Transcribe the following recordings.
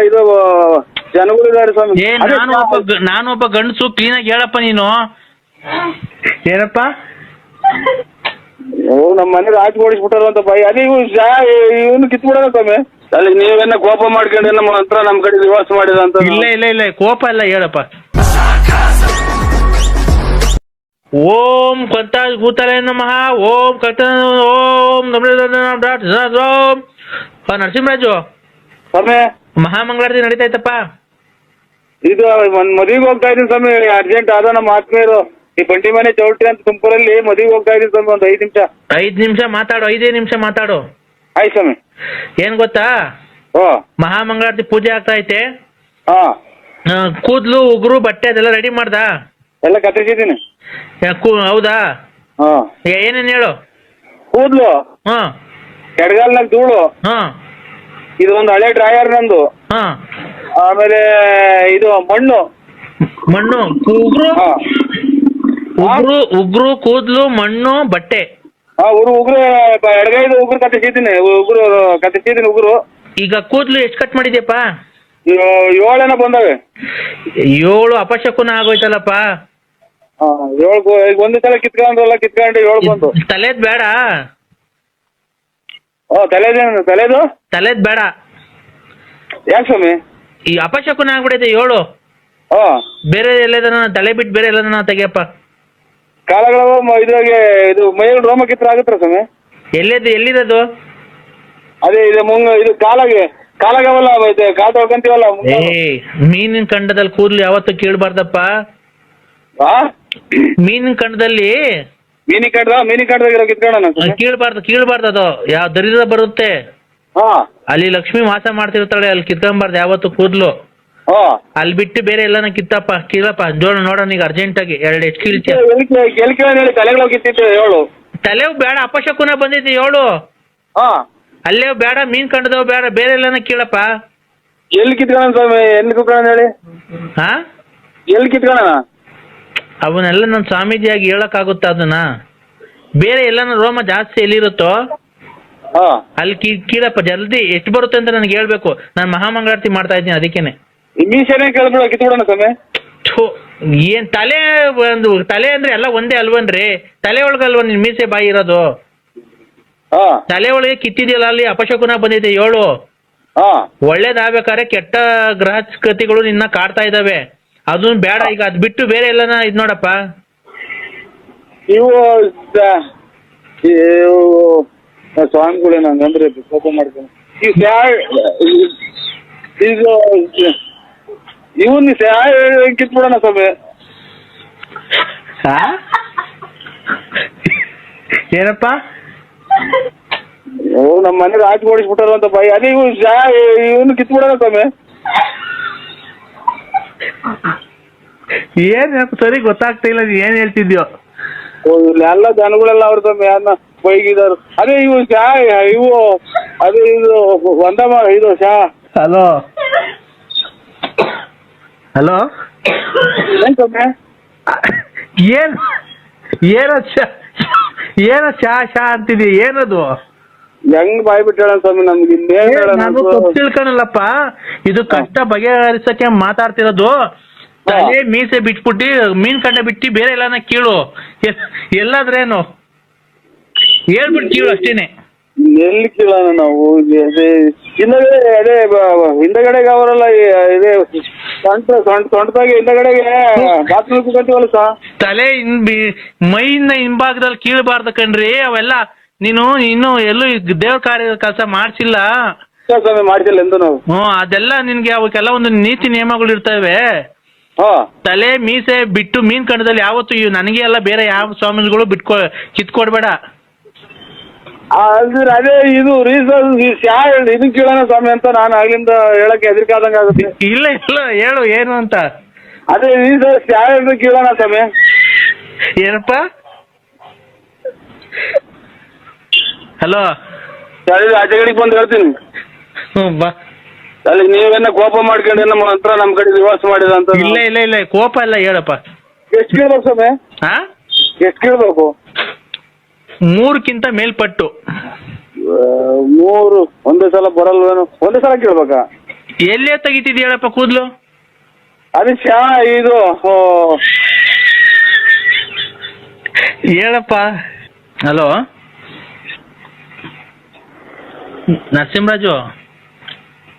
ಇದು ಜನಗಳಿದ್ದಾರೆ ಸ್ವಾಮಿ. ಏ ಅದೇ ನಾನು ಒಬ್ಬ ಗ- ನಾನು ಒಬ್ಬ ಗಂಡಸು ಕ್ಲೀನಾಗಿ ಹೇಳಪ್ಪ ನೀನು. ಏನಪ್ಪ? ಓ ನಮ್ಮ ಮನೆ ರಾಜ್ ಓಡಿಸ್ಬಿಟ್ಟಾರ ಅಂತ ಬಾಯಿ ಅದೇ ಇವ್ ಇವನು ಕಿತ್ಬಿಡೋಣ ಸ್ವಾಮಿ. ಅಲ್ಲಿ ನೀವೇನ ಕೋಪ ಮಾಡ್ಕೊಂಡು ನಮ್ಮ ಹತ್ರ ನಮ್ ಕಡೆ ನಿವಾಸ ಮಾಡಿದ ಅಂತ. ಇಲ್ಲ ಇಲ್ಲ ಇಲ್ಲ ಕೋಪ ಇಲ್ಲ ಹೇಳಪ್ಪ. ಓಂ ಕಂತ ಭೂತಾಲಯ ನಮಃ. ಓಂ ಕಂತ ಓಂ ನಮಃ ಓಂ. ಆ, ನರಸಿಂಹರಾಜು. ಸ್ವಾಮಿ. ಮಹಾಮಂಗಳಾರತಿ ನಡೀತಾ ಇದು ಒಂದ್ ಮದುವೆಗೆ ಹೋಗ್ತಾ ಇದೀನಿ ಸ್ವಾಮಿ ಅರ್ಜೆಂಟ್ ಆದ ನಮ್ಮ ಆತ್ಮೀಯರು. ಈ ಬಂಡಿ ಮನೆ ಚೌಟ್ರಿ ಅಂತ ತುಮಕೂರಲ್ಲಿ ಮದುವೆಗೆ ಹೋಗ್ತಾ ಇದೀನಿ ಸ್ವಾಮಿ ಒಂದ್ ಐದ್ ನಿಮಿಷ. ಐದ್ ನಿಮಿಷ ಮಾತಾಡು ಐದೇ ನಿಮಿಷ ಮಾತಾಡು. ಆಯ್ತು ಸ್ವಾಮಿ. ಏನ್ ಗೊತ್ತಾ? ಓ ಮಹಾಮಂಗಳಾರತಿ ಪೂಜೆ ಆಗ್ತಾ ಐತೆ. ಹಾ. ಕೂದ್ಲು ಉಗುರು ಬಟ್ಟೆ ಅದೆಲ್ಲ ರೆಡಿ ಮಾಡ್ದಾ? ಎಲ್ಲ ಕತ್ತರಿಸಿದ್ದೀನಿ. ಯಾ, ಕೂ- ಹೌದಾ? ಹಾ. ಏನೇನ್ ಹೇಳು? ಕೂದ್ಲು. ಹಾ. ಎಡಗಾಲ್ನಾಗ ಧೂಳು. ಹಾ. ಇದು ಒಂದು ಹಳೆ ಡ್ರಾಯರ್ ನಂದು. ಹಾ. ಆಮೇಲೆ ಇದು ಮಣ್ಣು. ಮಣ್ಣು ಉಗ್ರು ಹಾ. ಉಗುರು ಕೂದ್ಲು ಮಣ್ಣು ಬಟ್ಟೆ. ಹಾ ಉಗುರು ಉಗುರು ಎಡಗೈದು ಉಗುರು ಕತ್ತಿಸಿದ್ದೀನಿ. ಉಗುರು ಕತ್ತಿಸಿದ್ದೀನಿ ಉಗುರು. ಈಗ ಕೂದಲು ಎಷ್ಟು ಕಟ್ ಮಾಡಿದ್ಯಪ್ಪ? ಏಳೇನ ಏಳೆನ ಬಂದವೆ. ಏಳು ಅಪಶಕುನ ಆಗೋಯ್ತಲ್ಲಪ್ಪ. ಹಾ ಏಳು ಗೋ- ಈಗ ಒಂದು ಸಲ ಕಿತ್ಕೊಂಡ್ರಲ್ಲ ಕಿತ್ಕೊಂಡು ಏಳು ಬಂದು. ತಲೆದ್ ಬೇಡ ಓ ತಲೆದೇನು ತಲೆದು? ತಲೆದ್ ಬೇಡ. ಯಾಕೆ ಸ್ವಾಮಿ? ಈ ಅಪಶಕುನ ಆಗ್ಬಿಡೈತೆ ಏಳು. ಓ ಬೇರೆ ಎಲ್ಲದನ್ನ ತಲೆ ಬಿಟ್ಟು ಬೇರೆ ಎಲ್ಲದನ್ನ ತೆಗಿಯಪ್ಪ. ಕಾಲಗಳ ಮ- ಇದ್ರಾಗೆ ಇದು ಮೈಯಲ್ಲಿ ರೋಮ ಕಿತ್ರ ಆಗುತ್ತರ ಸ್ವಾಮಿ ಎಲ್ಲಿದ್ದು? ಎಲ್ಲಿರೋದು ಅದೇ ಇದು ಮುಂಗ ಇದು ಕಾಲಗೆ ಕಾಲಾಗವಲ್ಲ ಇದು ಕಾಲ್ ತೊಳ್ಕೊಂತೀವಲ್ಲ ಮುಂಗ. ಏ ಮೀನಿನ ಕಂಡದಲ್ಲಿ ಕೂದಲು ಯಾವತ್ತೂ ಕೇಳಬಾರ್ದಪ್ಪ. ಆ? ಮೀನಿನ ಕಂಡದಲ್ಲಿ ಮೀನಿ ಕಾಡ್ದ ಮೀನಿ ಕಡ್ದಾಗಿರೋ ಕಿತ್ಕೊಳ್ಳೋಣ ಕೀಳ್ಬಾರ್ದು ಕೀಳ್ಬಾರ್ದು ಅದು. ಯಾವ ದರಿದ್ರ ಬರುತ್ತೆ. ಹಾ. ಅಲ್ಲಿ ಲಕ್ಷ್ಮಿ ವಾಸ ಮಾಡ್ತಿರ್ತಾಳೆ ಅಲ್ಲಿ ಕಿತ್ಕೊಂಬಾರ್ದು ಯಾವತ್ತು ಕೂದ್ಲು. ಹಾ. ಅಲ್ಲಿ ಬಿಟ್ಟು ಬೇರೆ ಎಲ್ಲಾನ ಕಿತ್ತಪ್ಪ ಕೀಳಪ್ಪ ಜೋಳ ನೋಡೋಣ ಈಗ ಅರ್ಜೆಂಟಾಗಿ ಎರಡು ಎಷ್ಟು ಕೀಳ್ತೀಯ ಎಲ್ಲಿ ಕೇಳ ಹೇಳಿ ಕಿತ್ತಿತ್ತು ಹೇಳು. ತಲೆವು ಬೇಡ ಅಪಶಕುನ ಬಂದಿದ್ದೆ ಏಳು ಹಾ. ಅಲ್ಲೇ ಬೇಡ ಮೀನ್ ಕಂಡದವ್ ಬೇಡ ಬೇರೆ ಎಲ್ಲಾನ ಕೀಳಪ್ಪ. ಎಲ್ಲಿ ಕಿತ್ಕೊಳ್ಳೋಣ ಸ್ವಾಮಿ ಎಲ್ಲಿ ಕಿತ್ಕೊಳ್ಳೋಣ ಹೇಳಿ? ಹಾ? ಎಲ್ಲಿ ಕಿತ್ಕೊಳ್ಳೋಣ ಅವನ್ನೆಲ್ಲ ನನ್ನ ಸ್ವಾಮೀಜಿಯಾಗಿ ಹೇಳಕ್ಕಾಗುತ್ತ ಅದನ್ನ? ಬೇರೆ ಎಲ್ಲಾನು ರೋಮ ಜಾಸ್ತಿ ಎಲ್ಲಿರುತ್ತೋ? ಹಾ. ಅಲ್ಲಿ ಕೀ ಕೀಳಪ್ಪ ಜಲ್ದಿ ಎಷ್ಟು ಬರುತ್ತೆ ಅಂತ ನನಗೆ ಹೇಳ್ಬೇಕು. ನಾನು ಮಹಾಮಂಗಳಾರತಿ ಮಾಡ್ತಾ ಇದ್ದೀನಿ ಅದಕ್ಕೇನೆ. ಈ ಮೀಸೆನೇ ಕೇಳ್ಬಿಡ ಕಿತ್ಬಿಡೋಣ ಸ್ವಾಮಿ. ಥು, ಏನ್ ತಲೆ ಒಂದು ತಲೆ ಅಂದ್ರೆ ಎಲ್ಲ ಒಂದೇ ಅಲ್ವನ್ರಿ? ತಲೆ ಒಳಗಲ್ವ ನಿನ್ ಮೀಸೆ ಬಾಯಿ ಇರೋದು? ಹಾ. ತಲೆ ಒಳಗೆ ಕಿತ್ತಿದೆಯಲ್ಲ ಅಲ್ಲಿ ಅಪಶಕುನ ಬಂದಿದೆ ಏಳು ಹಾ. ಒಳ್ಳೇದಾಗ್ಬೇಕಾದ್ರೆ ಕೆಟ್ಟ ಗ್ರಹಸ್ಕತಿಗಳು ನಿನ್ನ ಕಾಡ್ತಾ ಇದಾವೆ. ಅದನ್ನ ಬೇಡ ಈಗ ಅದ್ ಬಿಟ್ಟು ಬೇರೆ ಎಲ್ಲನ ಇದ್ ನೋಡಪ್ಪ. ಇವು ಸ- ಇವು ಸ್ವಾಮಿಗಳೇ ನಂಗೆ ಅಂದ್ರೆ ಕೋಪ ಮಾಡ್ಕೊಂಡು ಈ ಸ್ಯಾ- ಇದು ಇವನ್ ಕಿತ್ಬಿಡೋಣ ಸ್ವಾಮಿ. ಏನಪ್ಪ? ಓ ನಮ್ಮ ಮನೆಗೆ ಆಚೆ ಓಡಿಸ್ಬಿಟ್ಟಾರ ಅಂತ ಬಾಯಿ ಅದೇ ಇವು ಇವನು ಕಿತ್ಬಿಡೋಣ ಸ್ವಾಮಿ. ಏನ್ ಸರಿ ಗೊತ್ತಾಗ್ತಾ ಇಲ್ಲ ಏನ್ ಹೇಳ್ತಿದ್ಯೋ. ಎಲ್ಲ ಜನಗಳೆಲ್ಲ ಅವ್ರ ಸ್ವಾಮಿ ಯಾರನ್ನ ಬೈಗಿದಾರು. ಅದೇ ಇವು ಶಾ ಇವು ಅದೇ ಇದು ಒಂದಮ್ಮ ಇದು ಶಾ. ಹಲೋ ಹಲೋ ಏನ್ ಏನ್ ಏನ ಚ- ಏನ ಶಾ ಶಾ ಅಂತಿದ್ಯ ಏನದು? ಹೆಂಗ್ ಬಾಯ್ ಬಿಟ್ಟಿಲ್ಕಣಲ್ಲಪ್ಪ ಸ್ವಾಮಿ? ನಮ್ಗೆ ಇನ್ನೇನ್ ಹೇಳೋಣ ನಾನು ಅಂತ? ತಪ್ಪು ತಿಳ್ಕೊಳಲ್ಲಪ್ಪ ಇದು ಕಷ್ಟ ಬಗೆಹರಿಸಕ್ಕೆ ಮಾತಾಡ್ತಿರೋದು. ತಲೆ ಮೀಸೆ ಬಿಟ್ಬಿಟ್ಟು ಮೀನ್ ಕಂಡ ಬಿಟ್ಟು ಬೇರೆ ಎಲ್ಲಾನ ಕೀಳು. ಎ- ಎಲ್ಲಾದ್ರೇನು? ಹೇಳ್ಬಿಟ್ಟು ಕೀಳು ಅಷ್ಟೇನೆ. ಎಲ್ಲಿ ಕೇಳೋಣ ನಾವು? ಅದೇ ಹಿಂದಗಡೆ ಅದೇ ಬ- ಹಿಂದಗಡೆಗೆ ಅವರೆಲ್ಲ ಈ- ಇದೇ ಸೊಂಟ ಸೊಂಟ ಸೊಂಟದಾಗೆ ಹಿಂದಗಡೆಗೆ ಬಾತ್ರೂಮ್ ಸಾ? ತಲೆ ಇನ್ ಬಿ- ಮೈನ ಹಿಂಭಾಗದಲ್ಲಿ ಕೀಳಬಾರ್ದು ಕಣ್ರಿ ಅವೆಲ್ಲ ನೀನು ಇನ್ನು ಎಲ್ಲೂ ದೇವ್ರ ಕಾರ್ಯ ಕೆಲಸ ಮಾಡ್ಸಿಲ್ಲ? ಸ್ವಾಮಿ ಮಾಡ್ತಿಲ್ಲ ಎಂದು ನಾವು. ಹ್ಞೂ ಅದೆಲ್ಲ ನಿನ್ಗೆ ಅವಕ್ಕೆಲ್ಲ ಒಂದು ನೀತಿ ನಿಯಮಗಳು ಇರ್ತವೆ. ಹಾ. ತಲೆ ಮೀಸೆ ಬಿಟ್ಟು ಮೀನ್ ಕಂಡದಲ್ಲಿ ಯಾವತ್ತು ಇವ್ ನನಗೆ ಎಲ್ಲ ಬೇರೆ ಯಾವ ಸ್ವಾಮಿಗಳು ಬಿಟ್ಕೊ ಕಿತ್ಕೊಡ್ಬೇಡ. ಅಂದ್ರೆ ಅದೇ ಇದು ರೀಸನ್ ಯಾರು ಇದು ಕೇಳೋಣ ಸ್ವಾಮಿ ಅಂತ ನಾನು ಆಗ್ಲಿಂದ ಹೇಳಕ್ಕೆ ಹೆದರಿಕೆ ಆದಂಗೆ ಆಗುತ್ತೆ. ಇಲ್ಲ ಇಲ್ಲ ಹೇಳು ಏನು ಅಂತ. ಅದೇ ರೀಸನ್ ಯಾರು ಕೇಳೋಣ ಸ್ವಾಮಿ. ಏನಪ್ಪ? ಹಲೋ ಅಲ್ಲಿ ಆಚೆಗಡೆಗೆ ಬಂದು ಹೇಳ್ತೀನಿ. ಹ್ಞೂ ಬಾ. ಅಲ್ಲಿ ನೀವೇನ ಕೋಪ ಮಾಡ್ಕೊಂಡು ನಮ್ಮ ಹತ್ರ ನಮ್ಮ ಕಡೆ ನಿವಾಸ ಮಾಡಿದ ಅಂತ ಇಲ್ಲ ಇಲ್ಲ ಇಲ್ಲ ಕೋಪ ಇಲ್ಲ ಹೇಳಪ್ಪ. ಎಷ್ಟು ಕೇಳ್ಬೇಕು ಸ್ವಾಮಿ? ಹಾ ಎಷ್ಟು ಕೇಳ್ಬೇಕು? ಮೂರಕ್ಕಿಂತ ಮೇಲ್ಪಟ್ಟು. ಆ, ಮೂರು ಒಂದೇ ಸಲ ಬರಲ್ವೇನು? ಒಂದೇ ಸಲ ಕೇಳ್ಬೇಕಾ? ಎಲ್ಲೇ ತೆಗಿತಿದ್ ಹೇಳಪ್ಪ ಕೂದ್ಲು? ಅದು ಶಾ ಇದು ಹೇಳಪ್ಪ. ಹಲೋ ನರಸಿಂಹರಾಜು.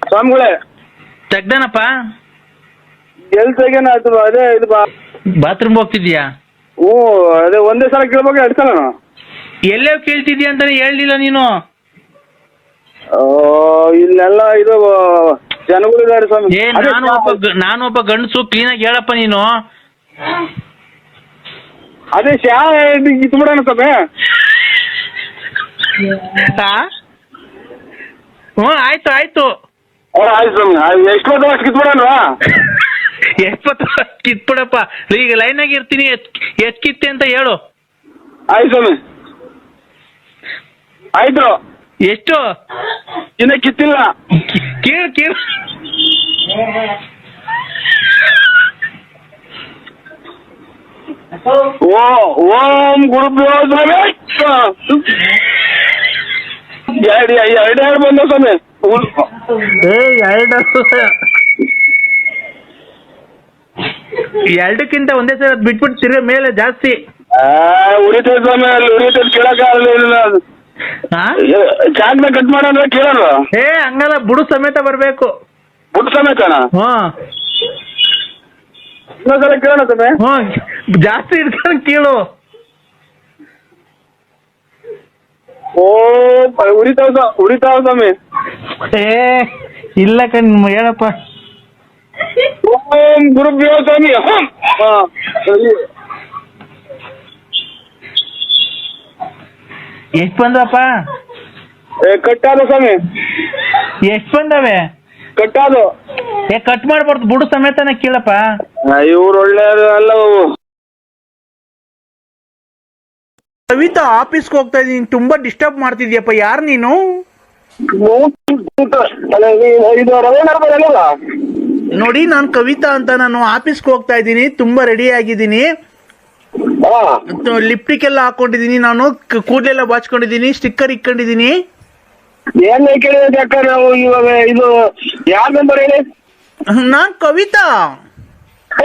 ಸ್ವಾಮಿಗಳೇ. ತೆಗ್ದನಪ್ಪ? ಎಲ್ ತೆಗೇನ ಅದು ಅದೇ ಇದು ಬಾ ಬಾತ್ರೂಮ್ ಹೋಗ್ತಿದ್ಯಾ ಓ ಅದೇ ಒಂದೇ ಸಲ ಕೇಳ್ಬೇಕು ಎರಡು ಸಲ ಎಲ್ಲೇ ಕೇಳ್ತಿದ್ಯಾ ಅಂತಾನೆ ಹೇಳ್ಲಿಲ್ಲ ನೀನು? ಇಲ್ಲೆಲ್ಲ ಇದು ಜನಗಳಿದ್ದಾರೆ ಸ್ವಾಮಿ. ಏ ಅದೇ ನಾನು ಒಬ್ಬ ಗ- ನಾನು ಒಬ್ಬ ಗಂಡಸು ಕ್ಲೀನಾಗಿ ಹೇಳಪ್ಪ ನೀನು. ಅದೇ ಶಾ ಇಟ್ಬಿಡೋಣ ಸ್ವಾಮಿ. ಆ? ಹ್ಞೂ ಆಯ್ತು ಆಯ್ತು. ಆಯ್ತು ಸ್ವಾಮಿ. ಎಷ್ಟು ಹೊತ್ತು ಅಷ್ಟು ಕಿತ್ಬಿಡೋಣವಾ ಎಪ್ಪತ್ತು ಕಿತ್ಬಿಡಪ್ಪ? ಈಗ ಲೈನಾಗಿ ಇರ್ತೀನಿ ಎತ್ ಕಿತ್ತೆ ಅಂತ ಹೇಳು. ಆಯ್ತು ಸ್ವಾಮಿ. ಆಯ್ತು. ಎಷ್ಟು? ಇನ್ನ ಕಿತ್ತಿಲ್ಲ. ಕೇಳು ಕೇಳು. ಓ ಓಂ ಗುರುಭ್ಯೋ ಎರಡು ಎರಡು ಎರಡು ಬಂದ ಸ್ವಾಮಿ. ಏ ಎರಡು. ಎರಡಕ್ಕಿಂತ ಒಂದೇ ಸಲ ಬಿಟ್ಬಿಟ್ಟು ತಿರ್ಗ ಮೇಲೆ ಜಾಸ್ತಿ. ಆ, ಉರಿತೈತೆ ಸ್ವಾಮಿ ಅಲ್ಲಿ ಉರಿತೈತೆ ಕೇಳಕ್ ಆಗಲಿಲ್ಲ ಹಾ ಚಾಕ್ನ ಕಟ್ ಮಾಡೋಣ ಕೇಳೋಣ ಏ ಹಂಗಲ್ಲ ಬುಡು ಸಮೇತ ಬರ್ಬೇಕು. ಬುಡು ಸಮೇತ ಹ್ಮ್ ಇನ್ನೊಂದ್ಸಲ ಕೇಳೋಣ ಸ್ವಾಮಿ. ಹ್ಞೂ ಜಾಸ್ತಿ ಇಟ್ಕೊಂಡು ಕೇಳು. ಓ ಉರಿತಾವ ಉರಿತಾವ ಸ್ವಾಮಿ ಏ ಇಲ್ಲ ಕಣ್ ಹೇಳಪ್ಪ. ಓಂ ಗುರುಭ್ಯೋ ಸ್ವಾಮಿ ಹಂ. ಹಾ, ಸರಿ. ಎಷ್ಟು ಬಂದಪ್ಪ ಏ, ಕಟ್ಟಾದ ಸ್ವಾಮಿ. ಎಷ್ಟ್ ಬಂದವೆ? ಕಟ್ಟಾದು. ಏ ಕಟ್ ಮಾಡ್ಬಾರ್ದು ಬುಡು ಸಮೇತನ ಕೇಳಪ್ಪ. ಇವ್ರು ಒಳ್ಳೆಯವರು ಅಲ್ಲ ಕವಿತಾ ಆಫೀಸ್ಗೆ ಹೋಗ್ತಾ ಇದೀನಿ ತುಂಬಾ ಡಿಸ್ಟರ್ಬ್ ಮಾಡ್ತಿದ್ಯಪ್ಪ ಯಾರು ನೀನು? ನೋಡಿ ನಾನು ಕವಿತಾ ಅಂತ ನಾನು ಆಫೀಸ್ಗೆ ಹೋಗ್ತಾ ಇದ್ದೀನಿ ತುಂಬಾ ರೆಡಿ ಆಗಿದ್ದೀನಿ. ಲಿಪ್ಟಿಕ್ ಎಲ್ಲ ಹಾಕೊಂಡಿದ್ದೀನಿ ನಾನು ಕೂದಲೆಲ್ಲ ಬಾಚ್ಕೊಂಡಿದ್ದೀನಿ ಸ್ಟಿಕ್ಕರ್ ಇಕ್ಕೊಂಡಿದ್ದೀನಿ ಏನ್ ಕೇಳಿದ್ರೆ ಅಕ್ಕ ನಾವು ಇವಾಗ ಇದು ಯಾವ ನಂಬರ್ ಹೇಳಿ? ನಾನ್ ಕವಿತಾ.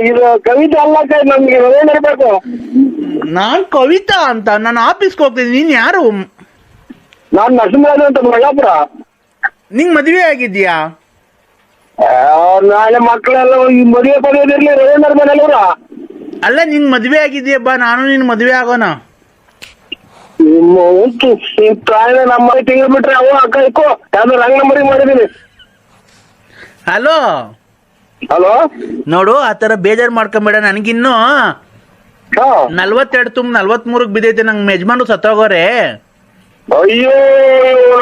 ಇದು- ಕವಿತೆ ಅಲ್ಲ ಅಕ್ಕ, ನಮ್ಗೆ ರವೀಂದ್ರ ಬೇಕು ನಾನ್ ಕವಿತಾ ಅಂತ ನಾನು ಆಫೀಸ್ಗೆ ಹೋಗ್ತೀನಿ ನೀನ್ ಯಾರು? ನಾನ್ ನರಸಿಂಹರಾಜು ಅಂತ ಬಳ್ಳಾಪುರ ನಿಂಗ್ ಮದ್ವೆ ಆಗಿದ್ಯಾ? ಆ, ನಾಳೆ ಮಕ್ಕಳೆಲ್ಲ ಈ ಮದುವೆ ಪಡೆಯೋದಿರ್ಲಿ ರವೀಂದ್ರ ಮನೆಯಲ್ಲವ್ರ ಅಲ್ಲ ನಿಂಗ್ ಮದ್ವೆ ಆಗಿದ್ಯಾ? ಬಾ ನಾನು ನಿನ್ ಮದ್ವೆ ಆಗೋಣ. ಉಂಟು ಈ ಪ್ರಾಯ ನಮ್ಮ ತಿಂಗಳು ಬಿಟ್ರೆ ಅವ ಅಕ್ಕ ಇಕ್ಕೋ ಯಾವ್ದು ರಂಗ್ ನಂಬರಿಗೆ ಮಾಡಿದೀನಿ ಹಲೋ ಹಲೋ? ನೋಡು ಆ ತರ ಬೇಜಾರ್ ಮಾಡ್ಕೊಂಬೇಡ ನನಗಿನ್ನು. ನಲ್ವತ್ತೆರಡು ತುಂಬ ನಲ್ವತ್ಮೂರಕ್ ಬಿದ್ದೈತೆ ನಂಗ್ ಯಜಮಾನ್ರು ಸತ್ತೋಗೋರೆ. ಅಯ್ಯೋ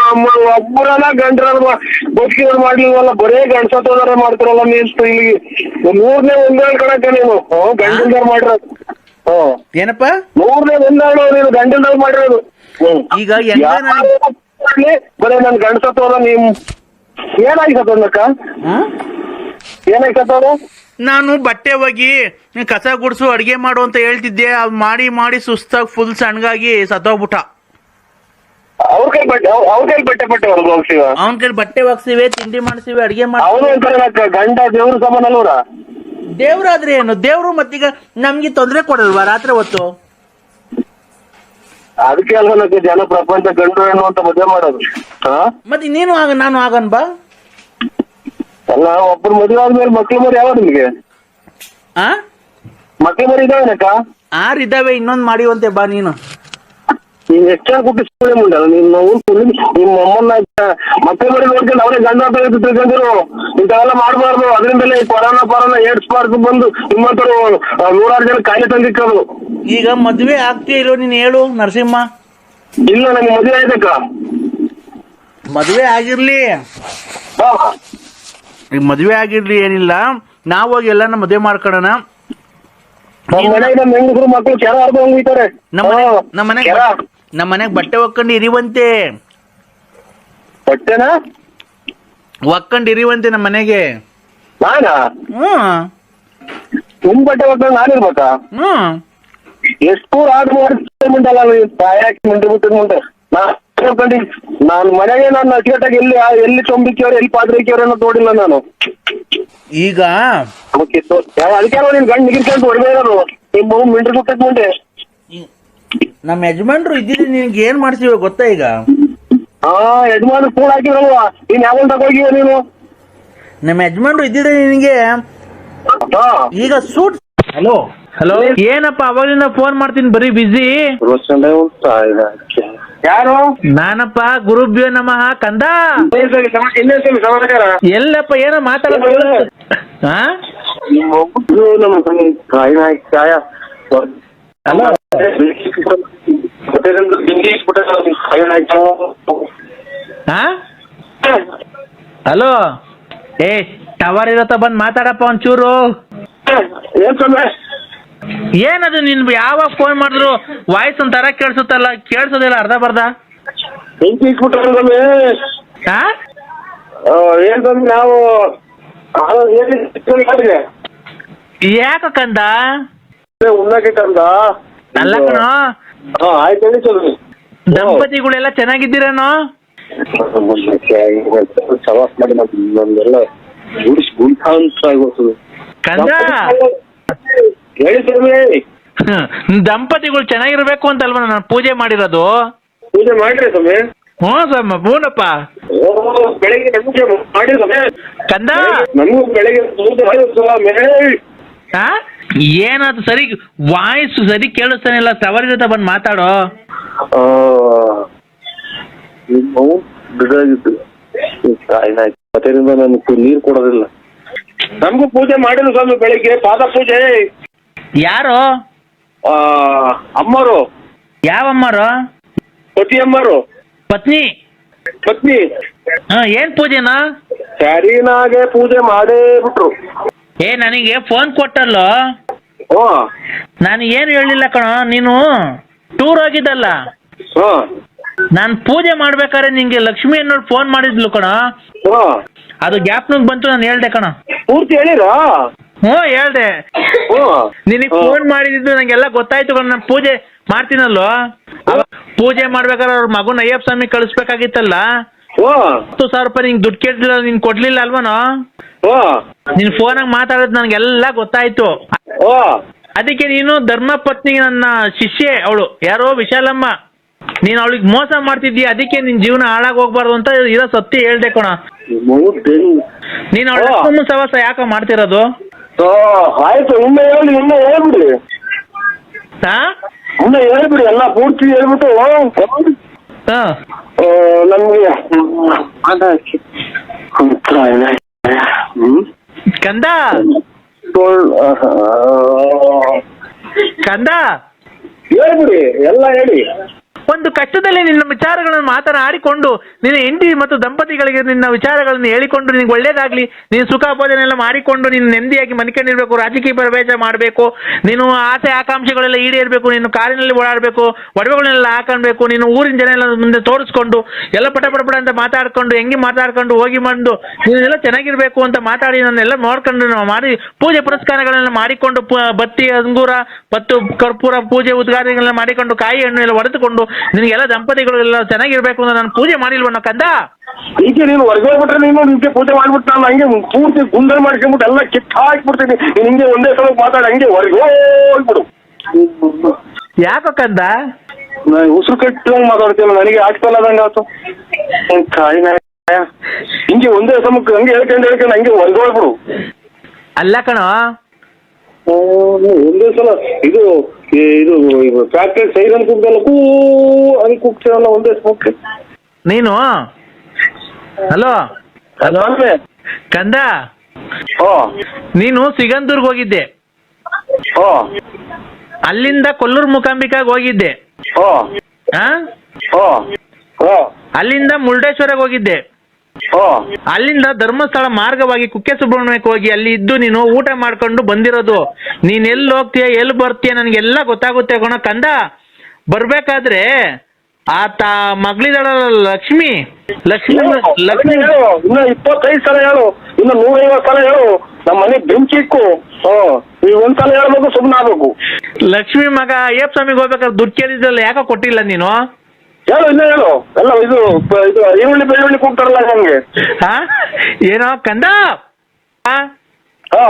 ನಮ್ಮ ಒಬ್ಬರಲ್ಲ ಗಂಡ್ರ ಬದುಕಿದ್ರು ಮಾಡ್ಲಿಲ್ವಲ್ಲ ಬರೇ ಗಂಡ್ಸತ್ತೋದಾರ ಮಾಡ್ತಾರಲ್ಲ ನೀನು ಇಲ್ಲಿ. ಮೂರನೇ ಒಂದೇಳು ಕಣಕ್ಕ ನೀನು. ಹ್ಮ್ ಮಾಡಿರೋದು ಹ್ಮ್ ಏನಪ್ಪ? ಮೂರನೇ ಒಂದೇಳು ನೀನು ಗಂಡಲ್ದಾರ್ ಮಾಡಿರೋದು. ಈಗ ಬರೇ ನನ್ ಗಂಡ್ಸತ್ತೋದ ನೀವ್ ಏನಾಗಿ ಸತ್ತೋದಕ್ಕ ನಾನು ಬಟ್ಟೆ ಹೋಗಿ ಕಸ ಗುಡ್ಸು ಅಡಿಗೆ ಮಾಡು ಅಂತ ಹೇಳ್ತಿದ್ದೆ. ಅದ್ ಮಾಡಿ ಮಾಡಿ ಸುಸ್ತಾಗಿ ಫುಲ್ ಸಣ್ಣಗಾಗಿ ಸತ್ತೋಗ್ಬಿಟ್ಟ. ಅವ್ರ ಕೈ ಬಟ್ಟೆ ಅವ್ರ ಕೈ ಬಟ್ಟೆ ಬಟ್ಟೆ ಹೊರಗೆ ಹೋಗ್ತೀವ ಅವನ ಕೈಲಿ ಬಟ್ಟೆ ಒಗ್ಸಿವೆ ತಿಂಡಿ ಮಾಡಿಸಿವೆ ಅಡಿಗೆ ಮಾಡಿ ಅವನು ಅಂತಾರಕ್ಕ ಗಂಡ ದೇವ್ರ ಸಮಾನ ಅಲ್ವರ ದೇವ್ರಾದ್ರೆ ಏನು? ದೇವ್ರು ಮತ್ತೀಗ ನಮ್ಗೆ ತೊಂದರೆ ಕೊಡಲ್ವಾ ರಾತ್ರಿ ಹೊತ್ತು? ಅದಕ್ಕೆ ಜನ ಪ್ರಪಂಚ ಗಂಡು ಹೆಣ್ಣು ಅಂತ ಮದುವೆ ಮಾಡೋದು. ಹಾ? ಮತ್ತೆ ನೀನು ಆಗ ನಾನು ಆಗನ್ ಬಾ. ಅಲ್ಲ ಒಬ್ಬರು ಮದುವೆ ಆದ್ಮೇಲೆ ಮಕ್ಳು ಮರಿ ಯಾವ ನಿಮ್ಗೆ? ಆ? ಮಕ್ಳು ಮರಿ ಇದಾವನಕ್ಕ ಆರ್ ಇದಾವೆ ಇನ್ನೊಂದ್ ಮಾಡಿವಂತೆ ಬಾ ನೀನು. ನೀನ್ ಎಷ್ಟೇ ಕುಟ್ಟಿ ಮುಂಡಲ್ಲ ನೀನ್ ನಾವು ನಿಮ್ಮ ಅಮ್ಮನ ಮಕ್ಳು ಮರಿ ನೋಡ್ಕೊಂಡು ಅವರೇ ಗಂಡ ಅಂತ ತಿಳ್ಕೊಂಡಿರು ಇಂಥವೆಲ್ಲ ಮಾಡಬಾರ್ದು. ಅದರಿಂದಲೇ ಈ ಕೊರೋನಾ ಪರೋನಾ ಏಡ್ಸ್ ಪಾರ್ಕ್ ಬಂದು ನಿಮ್ಮಂತರು ನೂರಾರು ಜನ ಕಾಯಿಲೆ ತಂದಿಕ್ಕದು. ಈಗ ಮದ್ವೆ ಆಗ್ತೀಯ ಇಲ್ಲೋ ನೀನ್ ಹೇಳು ನರಸಿಂಹ. ಇಲ್ಲ ನನಗೆ ಮದುವೆ ಆಯ್ತಕ್ಕ. ಮದ್ವೆ ಆಗಿರ್ಲಿ. ಹಾ ಈಗ ಮದ್ವೆ ಆಗಿರ್ಲಿ ಏನಿಲ್ಲ ನಾವ್ ಹೋಗಿ ಎಲ್ಲಾನ ಮದ್ವೆ ಮಾಡ್ಕೊಳ್ಳೋಣ ನಮ್ಮ ಮನೆಗೆ ನಮ್ಮ ಮನೆಗ್ ಬಟ್ಟೆ ಒಕ್ಕಂಡು ಇರಿವಂತೆ. ಬಟ್ಟೆನಾ? ಒಕ್ಕಂಡು ಇರಿವಂತೆ ನಮ್ಮ ಮನೆಗೆ. ನಾನಾ? ಹ್ಮ್ ನಿಮ್ ಬಟ್ಟೆ ಒಕ್ಕಂಡು ನಾನಿರ್ಬೇಕಾ ಹ್ಮ್ ಎಷ್ಟು ಆರ್ಡರ್ ಮಾಡಿ ಮುಂದೆ ಬಿಟ್ಟು ಮುಂದೆ. ನಾ ಹೇಳ್ಕೊಂಡು ನಾನು ಮನೆಗೆ ನಾನು ಅಚ್ಚುಕಟ್ಟಾಗಿ ಎಲ್ಲಿ ಎಲ್ಲಿ ಚೊಂಬಿಕ್ಕಿಯವ್ರು ಎಲ್ಲಿ ಪಾದ್ರಿಕ್ಕಿಯವ್ರು ಅನ್ನೋದು ನೋಡಿಲ್ಲ ನಾನು. ಈಗ? ಓಕೆ ಸೊ ಅದಕ್ಕೆ ನೀನ್ ಗಂಡು ನಿಗಿರ್ಕೊಂಡು ಹೊಡೆದೇ ಇರೋದು. ನಿಮ್ಮ ಮಗು ಮಿಂಟ್ರಿ ಮುಂದೆ ನಮ್ಮ ಯಜಮಾನ್ರು ಇದ್ದಿದ್ದು ನಿನ್ಗೆ ಏನ್ ಮಾಡ್ತೀವಿ ಗೊತ್ತಾ ಈಗ? ಹಾ ಯಜಮಾನ ಕೂಡ ಹಾಕಿದ್ರಲ್ವ? ನೀನ್ ಯಾವಾಗ ತಗೋಗಿವ ನೀನು? ನಮ್ಮ ಯಜಮಾನ್ರು ಇದ್ದಿದ್ರೆ ನಿನ್ಗೆ ಈಗ ಸೂಟ್ ಹಲೋ ಹಲೋ ಏನಪ್ಪ ಅವಾಗಿಂದ ಫೋನ್ ಮಾಡ್ತೀನಿ ಬರೀ ಬಿಸಿ ಯಾರು? ನಾನಪ್ಪ ಗುರುಭ್ಯೋ ನಮಃ ಕಂದ. ಎಲ್ಲಪ್ಪ ಏನೋ ಮಾತಾಡ ಹಾ ನಮ್ಮ ಕಾಯಿ ನಾಯಿ ಕಾಯ ಹಲೋ ಹಾ ಹಲೋ? ಏ ಟವರ್ ಇರತ್ತ ಬಂದ್ ಮಾತಾಡಪ್ಪ ಒಂಚೂರು. ಏನ್ ತೊಂದ್ರೆ? ಏನದು ನಿನ್ ಯಾವಾಗ ಫೋನ್ ಮಾಡಿದ್ರು ವಾಯ್ಸ್ ಒಂಥರ ಕೇಳಿಸುತ್ತಲ್ಲ ಕೇಳಿಸೋದಿಲ್ಲ ಅರ್ಧ ಬರ್ಧ ಬೆಂಕಿ ಇಟ್ಬಿಟ್ರೆ ನಮ್ಮೆ ಹಾ? ಏನ್ ತೊಂದ್ರೆ ನಾವು ಯಾಕ ಕಂದ? ಉಣ್ಣಕ್ಕೆ ಕಂದ? ಅಲ್ಲ ಕಣೋ. ಆಯ್ತು ಹೇಳಿ ದಂಪತಿಗಳೆಲ್ಲ ಚೆನ್ನಾಗಿದ್ದೀರೇನೋ? ಸವಾಸ್ ಮಾಡಿ ನಮ್ದೆಲ್ಲ ಗುಡಿಸ್ ಗುಂಟ ಅಂತ ಆಗೋಗ್ತದೆ ಕಂದ? ಹೇಳಿ ಸ್ವಾಮಿ. ದಂಪತಿಗಳು ಚೆನ್ನಾಗಿರ್ಬೇಕು ಅಂತ ಅಲ್ವಾ ನಾನು ಪೂಜೆ ಮಾಡಿರೋದು? ಪೂಜೆ ಮಾಡ್ರಿ ಸ್ವಾಮಿ. ಹ್ಞೂ ಸ್ವಾಮಿ ಹ್ಞೂನಪ್ಪ ಓ ಬೆಳಿಗ್ಗೆ ನಮ್ಗೆ ಮಾಡಿ ಸ್ವಾಮಿ. ಕಂದ. ನಮಗೂ ಬೆಳಿಗ್ಗೆ ಪೂಜೆ ಮಾಡಿ ಸ್ವಾಮಿ. ಹಾ ಏನದು ಸರಿ ವಾಯ್ಸ್ ಸರಿ ಕೇಳಿಸ್ತಾನಿಲ್ಲ ಟವರ್ ಜೊತೆ ಬಂದು ಮಾತಾಡೋ? ಮತ್ತೆ ನೀರ್ ಅದರಿಂದ ನನಗೆ ನೀರು ಕೊಡೋದಿಲ್ಲ. ನಮಗೂ ಪೂಜೆ ಮಾಡಿಲ್ಲ ಸ್ವಾಮಿ ಬೆಳಿಗ್ಗೆ ಪಾದ ಪೂಜೆ. ಯಾರು? ಆ, ಅಮ್ಮರು. ಯಾವಮ್ಮರು ಪತಿ ಅಮ್ಮರು. ಪತ್ನಿ? ಪತ್ನಿ. ಹಾ ಏನ್ ಪೂಜೆನಾ? ಸರಿನಾಗೆ ಪೂಜೆ ಮಾಡೇ ಬಿಟ್ರು. ಏ ನನಗೆ ಫೋನ್ ಕೊಟ್ಟಲ್ಲ? ಓ ನಾನು ಏನು ಹೇಳಿಲ್ಲ ಕಣ ನೀನು ಟೂರ್ ಹೋಗಿದ್ದಲ್ಲ? ನಾನು ಪೂಜೆ ಮಾಡ್ಬೇಕಾದ್ರೆ ನಿಂಗೆ ಲಕ್ಷ್ಮಿ ಅನ್ನೋರು ಫೋನ್ ಮಾಡಿದ್ಲು ಕಣ. ಓ ಅದು ಗ್ಯಾಪ್ನಾಗ ಬಂತು ನಾನು ಹೇಳ್ದೆ ಕಣ. ಪೂರ್ತಿ ಹೇಳಿರಾ? ಹ್ಞೂ ಹೇಳ್ದೆ. ನಿನಗೆ ಫೋನ್ ಮಾಡಿದ್ದು ನಂಗೆಲ್ಲ ಗೊತ್ತಾಯ್ತು ಕಣ ನಾನು ಪೂಜೆ ಮಾಡ್ತೀನಲ್ಲೋ? ಪೂಜೆ ಮಾಡ್ಬೇಕಾದ್ರೆ ಅವ್ರ ಮಗುನ ಅಯ್ಯಪ್ಪ ಸ್ವಾಮಿ ಕಳಿಸ್ಬೇಕಾಗಿತ್ತಲ್ಲ? ಹತ್ತು ಸಾವಿರ ರೂಪಾಯಿ ನಿಂಗೆ ದುಡ್ಡು ಕೇಳಿಲ್ಲ ನಿನ್ ಕೊಡ್ಲಿಲ್ಲ ಅಲ್ವನೋ? ನಿನ್ ಫೋನಾಗ ಮಾತಾಡೋದು ನನಗೆಲ್ಲ ಗೊತ್ತಾಯ್ತು. ಅದಕ್ಕೆ ನೀನು ಧರ್ಮಪತ್ನಿ ನನ್ನ ಶಿಷ್ಯೆ ಅವಳು ಯಾರೋ ವಿಶಾಲಮ್ಮ. ನೀನ್ ಅವಳಿಗೆ ಮೋಸ ಮಾಡ್ತಿದ್ದೀಯ ಅದಕ್ಕೆ ನಿನ್ ಜೀವನ ಹಾಳಾಗಿ ಹೋಗ್ಬಾರ್ದು ಅಂತ ಇರೋ ಸತ್ಯ ಹೇಳ್ದೆ ಕಣ. ನೀನ್ ಅವಳ ಸವಾಸ ಯಾಕೆ ಮಾಡ್ತಿರೋದು? ಆಯ್ತು ಇನ್ನ ಹೇಳಿ ಇನ್ನ ಹೇಳ್ಬಿಡಿ ಹಾ ಇನ್ನ ಹೇಳ್ಬಿಡಿ ಎಲ್ಲ ಪೂರ್ತಿ ಹೇಳ್ಬಿಟ್ಟು ಹಾ ಆ, ನಮ್ಗೆ ಅದಾಕಿ ಹ್ಮ್ ಕಂದ ತೋಳ್- ಆಹಾ. ಕಂದ ಹೇಳ್ಬಿಡಿ ಎಲ್ಲ ಹೇಳಿ ಒಂದು ಕಷ್ಟದಲ್ಲಿ ನಿನ್ನ ವಿಚಾರಗಳನ್ನು ಮಾತನಾಡಿಕೊಂಡು ನಿನ್ನ ಹೆಂಡತಿ ಮತ್ತು ದಂಪತಿಗಳಿಗೆ ನಿನ್ನ ವಿಚಾರಗಳನ್ನು ಹೇಳಿಕೊಂಡು ನಿನಗೆ ಒಳ್ಳೇದಾಗ್ಲಿ ನೀನು ಸುಖ ಭೋಜನ ಎಲ್ಲ ಮಾಡಿಕೊಂಡು ನೀನು ನೆಮ್ಮದಿಯಾಗಿ ಮನ್ಕೊಂಡಿರ್ಬೇಕು, ರಾಜಕೀಯ ಪ್ರವೇಶ ಮಾಡಬೇಕು ನೀನು ಆಸೆ ಆಕಾಂಕ್ಷೆಗಳೆಲ್ಲ ಈಡೇರಬೇಕು ನೀನು ಕಾರಿನಲ್ಲಿ ಓಡಾಡಬೇಕು, ಒಡವೆಗಳನ್ನೆಲ್ಲ ಹಾಕೊಂಡ್ಬೇಕು ನೀನು ಊರಿನ ಜನ ಎಲ್ಲ ಮುಂದೆ ತೋರಿಸ್ಕೊಂಡು, ಎಲ್ಲ ಪಟ ಪಟ ಅಂತ ಮಾತಾಡ್ಕೊಂಡು, ಹೆಂಗೆ ಮಾತಾಡ್ಕೊಂಡು ಹೋಗಿ ಬಂದು ನೀನೆಲ್ಲ ಚೆನ್ನಾಗಿರ್ಬೇಕು ಅಂತ ಮಾತಾಡಿ ನನ್ನೆಲ್ಲ ನೋಡ್ಕೊಂಡು ನಾವು ಮಾಡಿ ಪೂಜೆ ಪುರಸ್ಕಾರಗಳನ್ನೆಲ್ಲ ಮಾಡಿಕೊಂಡು ಬತ್ತಿ, ಅಂಗೂರ ಮತ್ತು ಕರ್ಪೂರ ಪೂಜೆ ಉದ್ಘಾಟನೆಗಳನ್ನ ಮಾಡಿಕೊಂಡು ಕಾಯಿ ಹಣ್ಣು ಎಲ್ಲ ಹೊಡೆದುಕೊಂಡು ನಿನಗೆಲ್ಲ ದಂಪತಿಗಳೆಲ್ಲ ಚೆನ್ನಾಗಿರ್ಬೇಕು ಅಂತ ನಾನು ಪೂಜೆ ಮಾಡಿಲ್ವಣ್ಣ ಕಂದ? ಈಗ ನೀನು ಹೊರಗೆ ಹೋಗ್ಬಿಟ್ರೆ ನೀನು ನಿಮ್ಗೆ ಪೂಜೆ ಮಾಡ್ಬಿಟ್ಟು ನಾನು ಹಂಗೆ ಪೂರ್ತಿ ಗುಂಡಲ್ ಮಾಡ್ಕೊಂಡ್ಬಿಟ್ಟು ಎಲ್ಲ ಕಿತ್ತ ಹಾಕ್ಬಿಡ್ತೀನಿ. ನೀನು ಹಿಂಗೆ ಒಂದೇ ಸಲ ಮಾತಾಡ ಹಂಗೆ ಹೊರಗೆ ಹೋಗ್ಬಿಡು. ಯಾಕೋ ಕಂದ? ಉಸಿರು ಕಟ್ಟು ಮಾತಾಡ್ತೀನಿ ನನಗೆ ಆಗ್ತಲ್ಲ ಅದಂಗೆ ಆಯ್ತು ಹಿಂಗೆ ಒಂದೇ ಸಮಕ್ಕೆ ಹಂಗೆ ಹೇಳ್ಕೊಂಡು ಹೇಳ್ಕೊಂಡು ಹಂಗೆ ಹೊರಗೆ ಹೋಗ್ಬಿಡು. ಅಲ್ಲ ಕಣ. ಒಂದೇ ಸಲ ಇದು ಇದು ಫ್ಯಾಕ್ಟ್ರಿ ಸೈರನ್ ಕೂಗ್ದಲ್ಲ ಕೂ ಹಂಗೆ ಕೂಗ್ತೀರಲ್ಲ ಒಂದೇ ಸ್ಮೋಕ್ ನೀನು? ಹಲೋ? ಹಲೋ ಕಂದ? ಓ ನೀನು ಸಿಗಂದೂರ್ಗ್ ಹೋಗಿದ್ದೆ. ಓ ಅಲ್ಲಿಂದ ಕೊಲ್ಲೂರು ಮುಕಾಂಬಿಕಾಗ್ ಹೋಗಿದ್ದೆ. ಓ ಆ? ಓ ಓ ಅಲ್ಲಿಂದ ಮುರುಡೇಶ್ವರಗ್ ಹೋಗಿದ್ದೆ. ಅಲ್ಲಿಂದ ಧರ್ಮಸ್ಥಳ ಮಾರ್ಗವಾಗಿ ಕುಕ್ಕೆ ಸುಬ್ರಹ್ಮಣ್ಯಕ್ಕೆ ಹೋಗಿ ಅಲ್ಲಿ ಇದ್ದು ನೀನು ಊಟ ಮಾಡ್ಕೊಂಡು ಬಂದಿರೋದು. ನೀನ್ ಎಲ್ಲಿ ಹೋಗ್ತೀಯ ಎಲ್ಲಿ ಬರ್ತೀಯ ನನಗೆಲ್ಲ ಗೊತ್ತಾಗುತ್ತೆ ಕಣ ಕಂದ. ಬರ್ಬೇಕಾದ್ರೆ ಆ ತಾ ಲಕ್ಷ್ಮಿ. ಲಕ್ಷ್ಮಿ ಲಕ್ಷ್ಮಿ ಇನ್ನ ಇಪ್ಪತ್ತೈದು ಸಲ ಹೇಳು ಇನ್ನು ನೂರೈವತ್ತು ಸಲ ಹೇಳು ನಮ್ಮ ಮನೆ ಬೆಂಕಿ ಇಕ್ಕು. ಹ್ಮ್ ಈಗ ಒಂದ್ ಸಲ ಹೇಳ್ಬೇಕು ಸುಮ್ಮನೆ ಆಗ್ಬೇಕು. ಲಕ್ಷ್ಮಿ ಮಗ ಅಯ್ಯಪ್ಪ ಸ್ವಾಮಿಗೆ ಹೋಗ್ಬೇಕಾದ್ರೆ ದುಡ್ಡು ಕೇಳಿದ್ರಲ್ಲ ಯಾಕೋ ಕೊಟ್ಟಿಲ್ಲ ನೀನು? ಹೇಳು ಇನ್ನ ಹೇಳು ಎಲ್ಲ ಇದು ಪ- ಇದು ಈರುಳ್ಳಿ ಬೆಳ್ಳುಳ್ಳಿ ಕೂಗ್ತಾರಲ್ಲ ನಮ್ಗೆ ಹಾ? ಏನೋ ಕಂದ? ಆ? ಹಾ.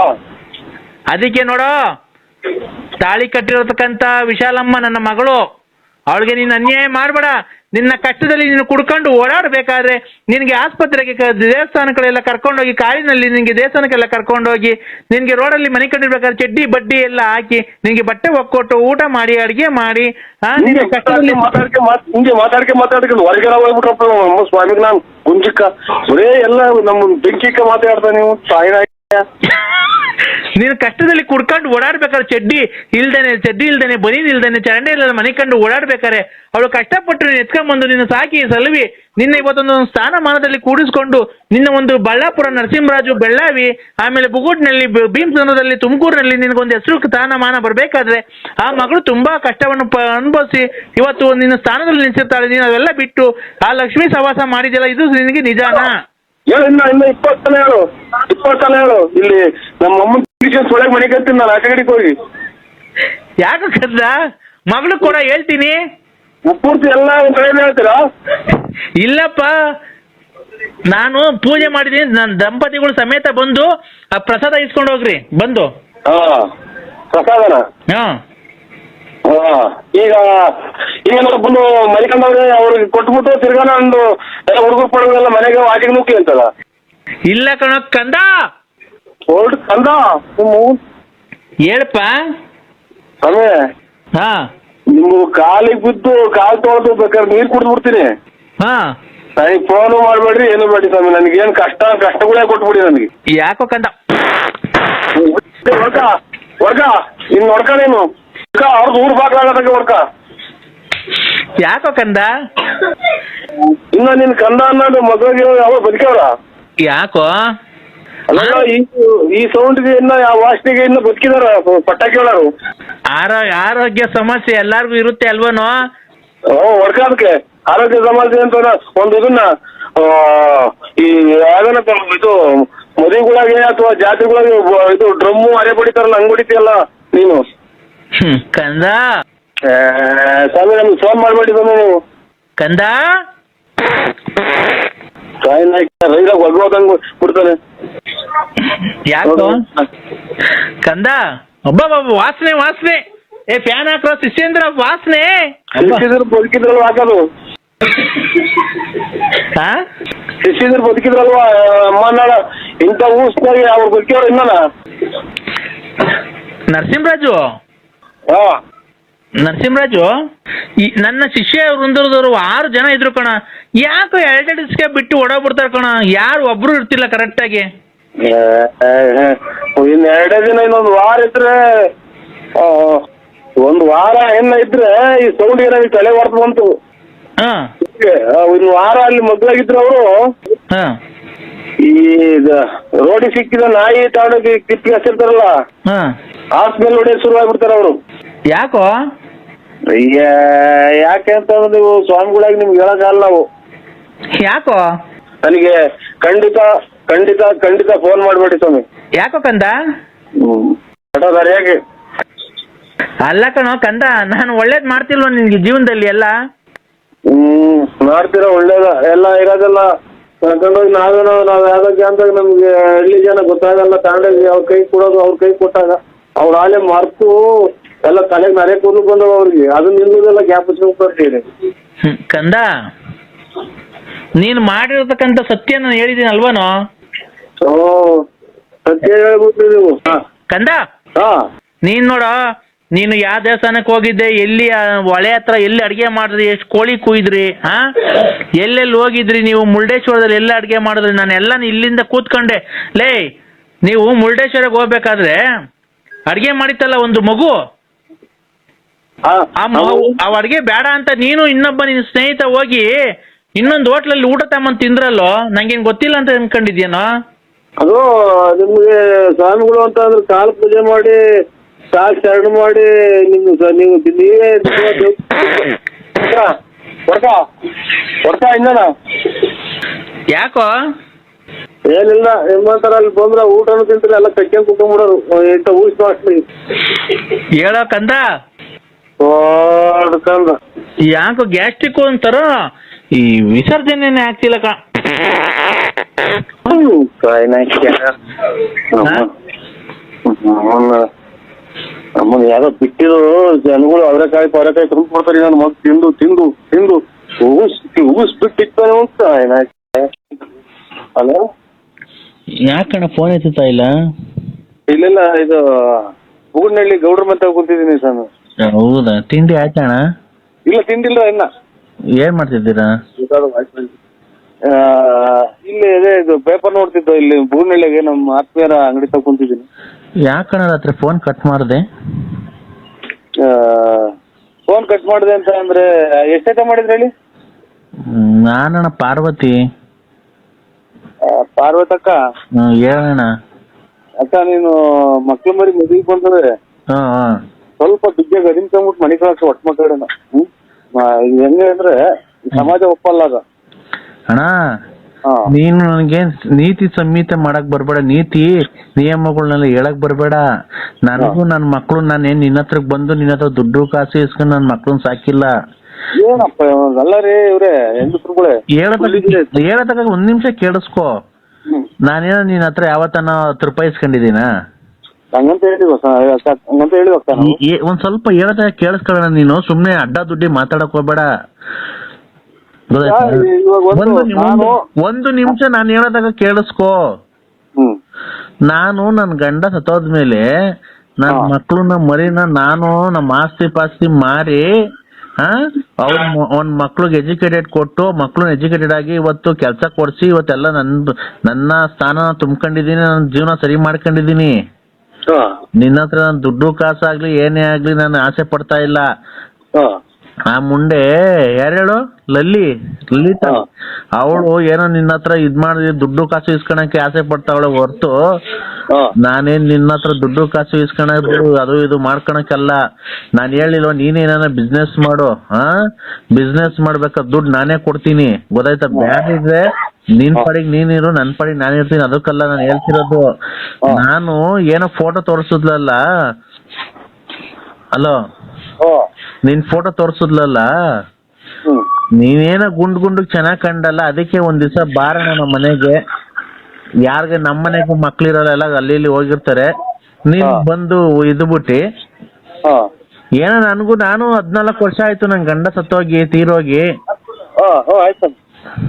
ಅದಕ್ಕೆ ನೋಡು. ತಾಳಿ ಕಟ್ಟಿರತಕ್ಕಂತ ವಿಶಾಲಮ್ಮ ನನ್ನ ಮಗಳು. ಅವಳಿಗೆ ನೀನು ಅನ್ಯಾಯ ಮಾಡಬೇಡ. ನಿನ್ನ ಕಷ್ಟದಲ್ಲಿ ನೀನು ಕುಡ್ಕೊಂಡು ಓಡಾಡಬೇಕಾದ್ರೆ ನಿನಗೆ ಆಸ್ಪತ್ರೆಗೆ ದೇವಸ್ಥಾನಗಳೆಲ್ಲ ಕರ್ಕೊಂಡೋಗಿ ಕಾರಿನಲ್ಲಿ ನಿನಗೆ ದೇವಸ್ಥಾನಕ್ಕೆಲ್ಲ ಕರ್ಕೊಂಡೋಗಿ ನಿನಗೆ ರೋಡಲ್ಲಿ ಮನೆ ಕಂಡಿರ್ಬೇಕಾದ್ರೆ ಚಡ್ಡಿ ಬಡ್ಡಿ ಎಲ್ಲ ಹಾಕಿ ನಿನಗೆ ಬಟ್ಟೆ ಒಕ್ಕೊಟ್ಟು ಊಟ ಮಾಡಿ ಅಡಿಗೆ ಮಾಡಿ ಆ, ನಿನ್ನ ಹಿಂಗೆ ಕಷ್ಟದಲ್ಲಿ ಮಾತಾಡ್ಕೆ ಮಾತ್ ಹಿಂಗೆ ಮಾತಾಡ್ಕೆ ಹೊರಗೆಲ್ಲ ಹೋಗ್ಬಿಟ್ರಪ್ಪ ನಮ್ಮ ಸ್ವಾಮಿಗೆ ನಾನು ಗುಂಜಿಕ್ಕ. ಬರೇ ಎಲ್ಲ ನಮ್ಮ ಬೆಂಕಿಕ್ಕ ಮಾತಾಡ್ತಾ ನೀವು ತಾಯಿನ ನೀನು ಕಷ್ಟದಲ್ಲಿ ಕುಡ್ಕೊಂಡು ಓಡಾಡ್ಬೇಕಾದ್ರೆ ಚಡ್ಡಿ ಇಲ್ದೇನೆ ಚಡ್ಡಿ ಇಲ್ದೇನೆ, ಬನಿ ಇಲ್ದೇನೆ, ಚರಂಡಿ ಇಲ್ಲದೆ ಮನೆ ಕಂಡು ಓಡಾಡ್ಬೇಕಾರೆ ಅವಳು ಕಷ್ಟಪಟ್ಟು ನೀನು ಎತ್ಕೊಂಡ್ಬಂದು ನಿನ್ನ ಸಾಕಿ ಸಲುವಿ. ನಿನ್ನ ಇವತ್ತೊಂದು ಸ್ಥಾನಮಾನದಲ್ಲಿ ಕೂಡಿಸ್ಕೊಂಡು ನಿನ್ನ ಒಂದು ಬಳ್ಳಾಪುರ ನರಸಿಂಹರಾಜು ಬೆಳ್ಳಾವಿ, ಆಮೇಲೆ ಬುಗುಟ್ನಲ್ಲಿ ಬ- ಭೀಮಸಂದ್ರದಲ್ಲಿ ತುಮಕೂರಿನಲ್ಲಿ ನಿನಗೊಂದು ಹೆಸರು ಸ್ಥಾನಮಾನ ಬರಬೇಕಾದ್ರೆ ಆ ಮಗಳು ತುಂಬಾ ಕಷ್ಟವನ್ನು ಅನುಭವಿಸಿ ಇವತ್ತು ನಿನ್ನ ಸ್ಥಾನದಲ್ಲಿ ನಿಲ್ಸಿರ್ತಾಳೆ ನೀನು ಅವೆಲ್ಲ ಬಿಟ್ಟು ಆ ಲಕ್ಷ್ಮೀ ಸವಾಸ ಮಾಡಿದೆಯಲ್ಲ, ಇದು ನಿನಗೆ ನಿಜಾನಾ? ಇನ್ನ ಇನ್ನ ಹೇಳು. ಇಪ್ಪತ್ತು ಸಲ ಹೇಳು. ಇಲ್ಲಿ ನಮ್ಮ ಅಮ್ಮನ ಸೊಳಗೆ ಮನೆ ಕತ್ತೀನಿ ನಾನು ಆಚೆ ಕಡೆಗೆ ಹೋಗಿ. ಯಾಕೆ ಕದ್ದ ಮಗಳು ಕೂಡ ಹೇಳ್ತೀನಿ. ಪೂರ್ತಿ ಎಲ್ಲ ಕಡೆಯಿಂದ ಕಡೆ ಹೇಳ್ತೀರಾ? ಇಲ್ಲಪ್ಪ. ನಾನು ಪೂಜೆ ಮಾಡಿದೀನಿ ನನ್ನ ದಂಪತಿಗಳು ಸಮೇತ ಬಂದು ಆ ಪ್ರಸಾದ ಇಸ್ಕೊಂಡು ಹೋಗ್ರಿ. ಬಂದು. ಹಾ ಪ್ರಸಾದನ? ಹಾ. ಹಾ ಈಗ ಈಗ ಬಂದು ಮರಿಕೊಂಡವ್ರೆ ಅವ್ರಿಗೆ ಕೊಟ್ಬಿಟ್ಟು ತಿರ್ಗಾ ನಂದು ಎಲ್ಲ ಹುಡುಗರು ಪಡುಗೆಲ್ಲ ಮನೆಗೆ ವಾಟಿಗೆ ನುಗ್ಗಿ ಅಂತಲ್ಲ. ಇಲ್ಲ ಕಣ ಕಂದ! ಹೊರಡು ಕಂದ ನಿಮ್ಮ ಹೇಳಪ್ಪ. ಅದೇ ಹಾ. ನಿಮ್ಮ ಕಾಲಿಗೆ ಬಿದ್ದು ಕಾಲು ತೊಳೆದು ಬೇಕಾದ್ರೆ ನೀರು ಕುಡಿದು ಬಿಡ್ತೀನಿ. ಹಾ. ನನಗೆ ಫೋನು ಮಾಡಬೇಡ್ರಿ ಏನು ಬೇಡಿ ಸ್ವಾಮಿ ನನಗೇನು ಕಷ್ಟ ಕಷ್ಟಗಳೇ ಕೊಟ್ಬಿಡಿ ನನಗೆ. ಯಾಕೋ ಕಂದ. ಹೊಡ್ಕ ಹೊಡ್ಕ ಇನ್ನು ಹೊಡ್ಕ ನೀನು. ಹೊಡ್ಕ ಅವ್ರದ್ದು ಊರು ಬಾಗ್ಲಾಗತ್ತಕ್ಕೆ ಹೊಡ್ಕ ಯಾಕೋ ಕಂದ? ಇನ್ನ ನಿನ್ ಕಂದ ಅನ್ನೋದು ಮಗಳಿಗೆ ಯಾವ ಬದುಕವ್ರ? ಯಾಕೋ? ಅಲ್ಲ ಈ ಈ ಸೌಂಡ್ಗೆ ಇನ್ನ ಯಾವ ವಾಸನೆಗೆ ಇನ್ನ ಬದುಕಿದಾರ ಪಟಾಕಿ ಆರೋ ಆರೋಗ್ಯ ಸಮಸ್ಯೆ ಎಲ್ಲಾರ್ಗು ಇರುತ್ತೆ ಅಲ್ವನೋ? ಹೊಡ್ಕಾದಕ್ಕೆ ಆರೋಗ್ಯ ಸಮಸ್ಯೆ ಅಂತ ಒಂದು ಇದನ್ನ ಈ ಯಾವ್ದನ ಇದು ಮದುವೆಗಳಾಗೆ ಅಥವಾ ಜಾತ್ರೆಗಳಾಗೆ ಇದು ಡ್ರಮ್ಮು ಅರೆ ಬಡಿತಾರಲ್ಲ ಹಂಗ್ ಬಡಿತಿಯಲ್ಲ ನೀನು? ಹ್ಮ್ ಕಂದ? ಏ, ಸ್ವಾಮಿ ನಮ್ಗೆ ಫೋನ್ ಮಾಡ್ಬೇಡಿ ಸ್ವಾಮಿ ನೀವು. ಕಂದ? ನಾಯ್ಕ ರೈಲಾಗ ಒಗ್ಗೋದಂಗ್ ಬಿಡ್ತಾನೆ. ಯಾಕೋ? ಕಂದ ಒಬ್ಬ ವಾಸನೆ ವಾಸನೆ. ಏ ಫ್ಯಾನ್ ಹಾಕ್ರೋ ಶಿಷ್ಯೇಂದ್ರ ವಾಸನೆ. ಶಿಷ್ಯಂದ್ರ ಬದುಕಿದ್ರಲ್ಲ ಹಾಕೋದು ಹಾ ಶಿಷ್ಯದ್ರು ಬದುಕಿದ್ರಲ್ವಾ? ಅಮ್ಮ ನಾಳ ಇಂಥ ಊಸ್ನಾಗೆ ಅವ್ರು ಬದುಕಿಯವ್ರು ಇನ್ನನ? ನರಸಿಂಹರಾಜು? ಹಾ. ನರಸಿಂಹರಾಜು ಈ ನನ್ನ ಶಿಷ್ಯ ವೃಂದದವರು ಆರು ಜನ ಇದ್ರು ಕಣ. ಯಾಕೋ ದಿವಸ ಬಿಟ್ಟು ಓಡೋಗ್ಬಿಡ್ತಾರ ಕಣ. ಯಾರು ಒಬ್ರು ಇರ್ತಿಲ್ಲ ಕರೆಕ್ಟಾಗಿ ಇನ್ ಎರಡೇ ದಿನ ಇನ್ನೊಂದು ವಾರ ಇದ್ರೆ ಒಂದು ವಾರ ಏನ ಇದ್ರೆ ಈ ಸೌಂಡ್ ಏನಾಗಿ ತಲೆ ಹೊರತು ಬಂತು. ಹಾ. ಇನ್ನು ವಾರ ಅಲ್ಲಿ ಮಗ್ಳಾಗಿದ್ರು ಅವರು. ಹಾ. ಈ ರೋಡಿ ಸಿಕ್ಕಿದ ನಾಯಿ ತಗೊಂಡೋಗಿ ಕಿಪ್ ಹಸಿರ್ತಾರಲ್ಲ ಹಾ ಹೊಡೆಯ ಶುರು ಆಗ್ಬಿಡ್ತಾರ ಅವರು. ಯಾಕೋ? ಯಾಕೆ ಅಂತಂದ್ರೆ ನೀವು ಸ್ವಾಮಿಗಳಾಗಿ ನಿಮ್ಗೆ ಹೇಳಕ್ಕಾಗಲ್ಲ ನಾವು. ಯಾಕೋ? ನನಗೆ ಖಂಡಿತ ಖಂಡಿತ ಖಂಡಿತ ಫೋನ್ ಮಾಡ್ಬೇಡಿ ಸ್ವಾಮಿ. ಯಾಕೋ ಕಂದ? ಹ್ಮ್. ಯಾಕೆ? ಅಲ್ಲ ಕಣೋ ಕಂದ ನಾನು ಒಳ್ಳೇದ್ ಮಾಡ್ತಿಲ್ವ ನಿನ್ಗೆ ಜೀವನದಲ್ಲಿ ಎಲ್ಲ? ಹ್ಮ್ ಮಾಡ್ತೀರಾ ಒಳ್ಳೇದ. ಎಲ್ಲ ಇರೋದೆಲ್ಲ ಕರ್ಕೊಂಡೋಗಿ ನಾವೇನೋ ನಾವ್ ಯಾವ್ದಕ್ಕೆ ಅಂತ ನಮ್ಗೆ ಹಳ್ಳಿ ಜನ ಗೊತ್ತಾಗಲ್ಲ ತಗೊಂಡೋಗಿ ಅವ್ರ ಕೈ ಕೊಡೋದು ಅವ್ರ ಕೈ ಕೊಟ್ಟಾಗ. ಅವ್ರ ಆಲೆ ಮರ್ತು ಎಲ್ಲ ತಲೆಗೆ ನರೆ ಕೂದಲು ಬಂದವ ಅವ್ರಿಗೆ. ಅದನ್ನ ನಿಲ್ಲುದೆಲ್ಲ ಗ್ಯಾಪ್ ಹಚ್ಕೊಂಡ್ಬರ್ತೀರಿ ಹ್ಮ್, ಕಂದ ನೀನು ಮಾಡಿರ್ತಕ್ಕಂಥ ಸತ್ಯ ನಾನು ಹೇಳಿದ್ದೀನಿ ಅಲ್ವನೋ ಓ ಸತ್ಯ ಹೇಳ್ಬಿಟ್ರಿ ನೀವು. ಹಾ. ಕಂದ ಹಾ. ನೀನ್ ನೋಡ ನೀನು ಯಾವ ದೇವಸ್ಥಾನಕ್ಕೆ ಹೋಗಿದ್ದೆ ಎಲ್ಲಿ ಆ ಹೊಳೆ ಹತ್ರ ಎಲ್ಲಿ ಅಡಿಗೆ ಮಾಡಿದ್ರಿ ಎಷ್ಟು ಕೋಳಿ ಕುಯ್ದ್ರಿ ಹಾ? ಎಲ್ಲೆಲ್ಲಿ ಹೋಗಿದ್ರಿ ನೀವು? ಮುರುಡೇಶ್ವರದಲ್ಲಿ ಎಲ್ಲ ಅಡಿಗೆ ಮಾಡಿದ್ರಿ. ನಾನು ಎಲ್ಲ ಇಲ್ಲಿಂದ ಕೂತ್ಕೊಂಡೆ. ಲೇ ನೀವು ಮುರುಡೇಶ್ವರಕ್ಕೆ ಹೋಗ್ಬೇಕಾದ್ರೆ ಅಡಿಗೆ ಮಾಡಿತ್ತಲ್ಲ ಒಂದು ಮಗು? ಆ ಅಡಿಗೆ ಬೇಡ ಅಂತ ನೀನು ಇನ್ನೊಬ್ಬ ನಿನ್ನ ಸ್ನೇಹಿತ ಹೋಗಿ ಇನ್ನೊಂದು ಹೋಟ್ಲಲ್ಲಿ ಊಟ ತಮ್ಮ ತಿಂದ್ರಲ್ಲೋ? ನಂಗೇನ್ ಗೊತ್ತಿಲ್ಲ ಅಂತ ಅನ್ಕೊಂಡಿದ್ಯೇನೋ? ಅದು ನಿಮ್ಗೆ ಸ್ವಾಮಿಗಳು ಅಂತ ಅಂದ್ರೆ ಕಾಲು ಪೂಜೆ ಮಾಡಿ ಕಾಲ್ ಶರಣ ಮಾಡಿ ನಿಮ್ ನೀವು ನೀವೇ ಯಾಕೋ? ಏನಿಲ್ಲ ನಿಮ್ಮಂತರ ಅಲ್ಲಿ ಬಂದ್ರ ಊಟನು ತಿಂತಾರೆ ಎಲ್ಲ ಕಟ್ಕೊಂಡ್ ಕುಟ್ಕೊಂಡ್ಬಿಡೋರು ಎಂಟ ಊಟ ಮಾಡ್ಲಿ ಹೇಳೋ ಕಂದ ತೋಡ್ಕಂದು ಯಾಕೋ ಗ್ಯಾಸ್ಟ್ರಿಕ್ ಒಂಥರ ಈ ವಿಸರ್ಜನೆನೇ ಆಗ್ತಿಲ್ಲಕ್ಕ ನಮ್ಮನ್ನ ನಮ್ಮನ್ನ ಯಾರೋ ಬಿಟ್ಟಿರೋ ಜನಗಳು ಅವರೆಕಾಯಿ ಪವರೆಕಾಯಿ ತಂದು ಕೊಡ್ತಾರೆ ನನ್ನ ಮಗ ತಿಂದು ತಿಂದು ತಿಂದು. ಉಗಿಸ್ ಉಗಿಸ್ ಬಿಟ್ಟಿರ್ತಾನೆ ಅಂತ ಹಲೋ? ಯಾಕಣ್ಣ ಫೋನ್ ಎತ್ತುತ್ತಾ ಇಲ್ಲ? ಇಲ್ಲ ಇದು ಬುಗುಡ್ನಳ್ಳಿ ಗೌಡ್ರ ಮತ್ತೆ ಕೂತಿದ್ದೀನಿ ಸರ್ ಹೌದಾ? ತಿಂಡಿ ಆಯ್ತಣ್ಣ? ಇಲ್ಲ ತಿಂದಿಲ್ಲ ಇನ್ನ? ಏನ್ ಮಾಡ್ತಿದ್ದೀರಾ? ಆ, ಇಲ್ಲಿ ಅದೇ ಇದು ಪೇಪರ್ ನೋಡ್ತಿದ್ದೋ ಇಲ್ಲಿ ಬುಗುಡ್ನಳ್ಳಿಗೆ ನಮ್ಮ ಆತ್ಮೀಯರ ಅಂಗಡಿ ತಗ ಕುಂತಿದ್ದೀನಿ. ಯಾಕಣ್ಣ ರಾತ್ರಿ ಫೋನ್ ಕಟ್ ಮಾಡಿದೆ? ಫೋನ್ ಕಟ್ ಮಾಡಿದೆ ಅಂತ ಅಂದ್ರೆ ಎಷ್ಟೈತೆ ಮಾಡಿದ್ರಿ ಹೇಳಿ? ನಾನಣ್ಣ ಪಾರ್ವತಿ. ಆ, ಪಾರ್ವತಕ್ಕ ಹ್ಮ್, ಹೇಳಣ್ಣ. ಅಕ್ಕ ನೀನು ಮಕ್ಳು ಮರಿ ಮದುವೆ ಬಂದ್ರೆ ಹಾ. ಸ್ವಲ್ಪ ದುಡ್ಡೆ ಗದಿನ್ ತಂದ್ಬಿಟ್ಟು ಮನೆ ಕಳ್ಸಿ ಒಟ್ಟು ಮಾತಾಡೋಣ. ಹ್ಮ್? ಹೆಂಗೆ ಅಂದ್ರೆ ಸಮಾಜ ಒಪ್ಪಲ್ಲ ಅದ. ಅಣ್ಣ ಹಾ. ನೀನು ನನಗೆ ನೀತಿ ಸಂಹಿತೆ ಮಾಡಕ್ ಬರ್ಬೇಡ. ನೀತಿ ನಿಯಮಗಳನ್ನೆಲ್ಲ ಹೇಳಕ್ ಬರ್ಬೇಡ. ನನಗೂ ನನ್ನ ಮಕ್ಳು ನಾನೇನ್ ನಿನ್ನ ಹತ್ರ ಬಂದು ನಿನ್ನ ಹತ್ರ ದುಡ್ಡು ಕಾಸು ಇಸ್ಕೊಂಡು ನನ್ನ ಮಕ್ಕಳನ್ನ ಸಾಕಿಲ್ಲ. ಏನಪ್ಪ? ಅಲ್ಲ ರೀ ಇವ್ರೆ ಹೆಂಗಸ್ರುಗಳೇ ಹೇಳತಕ್ಕ ಹೇಳತಕ್ಕ ಒಂದ್ ನಿಮಿಷ ಕೇಳಿಸ್ಕೊ. ನಾನೇನೋ ನಿನ್ನ ಹತ್ರ ಯಾವತ್ತನ ಹತ್ತು ರೂಪಾಯಿ ಇಸ್ಕೊಂಡಿದ್ದೀನ ಹಂಗಂತ ಹಂಗಂತ ನಾವು. ಒಂದ್ ಸ್ವಲ್ಪ ಹೇಳದ ಕೇಳಿಸ್ಕೊಳ್ಳೋಣ ನೀನು ಸುಮ್ನೆ ಅಡ್ಡ ದುಡ್ಡಿ ಮಾತಾಡಕ್ ಹೋಗ್ಬೇಡ. ಗೊತ್ತಾಯ್ತಾ? ಯಾ, ಇವಾಗ ಒಂದು ಒಂದು ನಿ- ನಾನು- ಒಂದು- ಒಂದು ನಿಮಿಷ ನಾನು ಹೇಳದಾಗ ಕೇಳಿಸ್ಕೋ. ಹ್ಮ್. ನಾನು ನನ್ನ ಗಂಡ ಸತ್ತೋದ್ಮೇಲೆ ನನ್ನ ಹಾ. ಮಕ್ಳನ್ನ ಮರಿನ ನಾನು ನಮ್ಮ ಆಸ್ತಿ ಪಾಸ್ತಿ ಮಾರಿ ಹಾ ಅವ್ರ ಅವ್ನ ಮಕ್ಳಿಗೆ ಎಜುಕೇಟೆಡ್ ಕೊಟ್ಟು ಮಕ್ಳು ಎಜುಕೇಟೆಡ್ ಆಗಿ ಇವತ್ತು ಕೆಲಸ ಕೊಡ್ಸಿ ಇವತ್ತೆಲ್ಲ ನನ್ನ ನನ್ನ ಸ್ಥಾನ ತುಂಬ್ಕೊಂಡಿದೀನಿ ನನ್ನ ಜೀವನ ಸರಿ ಮಾಡ್ಕೊಂಡಿದೀನಿ ನಿನ್ನ ಹತ್ರ ನಾನು ದುಡ್ಡು ಕಾಸಾಗ್ಲಿ ಏನೇ ಆಗ್ಲಿ ನಾನು ಆಸೆ ಪಡ್ತಾ ಇಲ್ಲ. ಆ ಮುಂಡೆ ಯಾರು ಹೇಳು? ಲಲ್ಲಿ. ಲಲಿತ. ಅವಳು ಏನೋ ನಿನ್ನ ಹತ್ರ ಇದ್ ಮಾಡಿ ದುಡ್ಡು ಕಾಸು ಇಸ್ಕೊಳಕ್ಕೆ ಆಸೆ ಪಡ್ತಾವಳೆ ಹೊರ್ತು. ನಾನೇನ್ ನಿನ್ನ ಹತ್ರ ದುಡ್ಡು ಕಾಸು ಇಸ್ಕೊಳೋದು ಅದು ಇದು ಮಾಡ್ಕೊಳಕ್ಕಲ್ಲ. ನಾನ್ ಹೇಳಿಲ್ವ ನೀನೇನ ಬಿಸ್ನೆಸ್ ಮಾಡು ಹಾ? ಬಿಸ್ನೆಸ್ ಮಾಡ್ಬೇಕಾದ್ ದುಡ್ಡು ನಾನೇ ಕೊಡ್ತೀನಿ. ಗೊತ್ತಾಯ್ತಾ? ಬ್ಯಾಡಿದ್ರೆ ನಿನ್ ಪಾಡಿಗೆ ನೀನಿರು ನನ್ ಪಾಡಿಗೆ ನಾನು ಇರ್ತೀನಿ. ಅದಕ್ಕಲ್ಲ ನಾನು ಹೇಳ್ತಿರೋದು. ನಾನು ಏನೋ ಫೋಟೋ ತೋರಿಸಿದ್ಲಲ್ಲ? ಹಲೋ ನೀನ್ ಫೋಟೋ ತೋರಿಸಿದ್ಲಲ್ಲ? ನೀನೇನೋ ಗುಂಡ್ ಗುಂಡು ಚೆನ್ನಾಗ್ ಕಂಡಲ್ಲ? ಅದಕ್ಕೆ ಒಂದ್ ದಿವಸ ಬಾರಣ ನಮ್ಮ ಮನೆಗೆ. ಯಾರಿಗೆ ನಮ್ಮ ಮನೆಗೂ ಮಕ್ಳಿರಲ್ಲ ಎಲ್ಲ ಅಲ್ಲಿ ಇಲ್ಲಿ ಹೋಗಿರ್ತಾರೆ. ನೀನ್ ಬಂದು ಇದು ಬಿಟ್ಟಿ. ಏನೋ ನನಗೂ ನಾನು ಹದ್ನಾಲ್ಕು ವರ್ಷ ಆಯ್ತು ನನ್ ಗಂಡ ಸತ್ತೋಗಿ ತೀರೋಗಿ.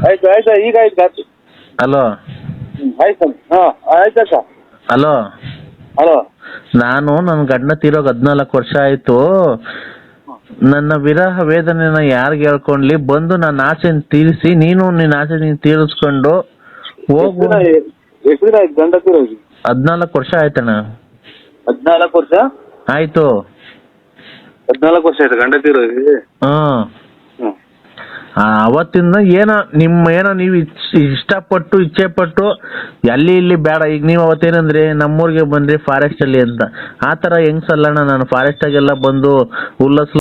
ಆಯ್ತು ಆಯ್ತು ಈಗ ಆಯ್ತು ಹಲೋ. ಆಯ್ತು ಹಾಂ ಆಯ್ತಕ್ಕ ಅಲೋ ಹಲೋ. ನಾನು ನನ್ನ ಗಂಡ ತೀರೋಗ್ ಹದ್ನಾಲ್ಕು ವರ್ಷ ಆಯ್ತು. ನನ್ನ ವಿರಹ ವೇದನೆನ ಯಾರಿಗೆ ಹೇಳ್ಕೊಂಡ್ಲಿ? ಬಂದು ನನ್ನ ಆಸೆನ ತೀರಿಸಿ ನೀನು ನಿನ್ನ ಆಸೆ ನೀನು ತೀರಿಸ್ಕೊಂಡು ಹೋಗು. ಎಷ್ಟು ದಿನ ಆಯ್ತು ಗಂಡ ತಿರೋಗಿ? ಹದ್ನಾಲ್ಕು ವರ್ಷ ಆಯ್ತಣ್ಣ ಹದಿನಾಲ್ಕು ವರ್ಷ? ಆಯ್ತು. ಹದಿನಾಲ್ಕು ವರ್ಷ ಆಯ್ತು ಗಂಡ ತಿರೋಗಿ? ಆ, ಅವತ್ತಿಂದ ಏನೋ ನಿಮ್ಮ ಏನೋ ನೀವು ಇಚ್- ಇಷ್ಟಪಟ್ಟು ಇಚ್ಛೆ ಪಟ್ಟು ಅಲ್ಲಿ ಇಲ್ಲಿ ಬೇಡ. ಈಗ ನೀವು ಅವತ್ತೇನಂದ್ರೆ, ನಮ್ಮೂರಿಗೆ ಬಂದ್ರಿ ಫಾರೆಸ್ಟ್ ಅಲ್ಲಿ ಅಂತ. ಆ ತರ ಹೆಂಗ್ಸಲ್ಲಣ್ಣ, ನಾನು ಫಾರೆಸ್ಟ್ ಆಗೆಲ್ಲ ಬಂದು ಉಲ್ಲಸ್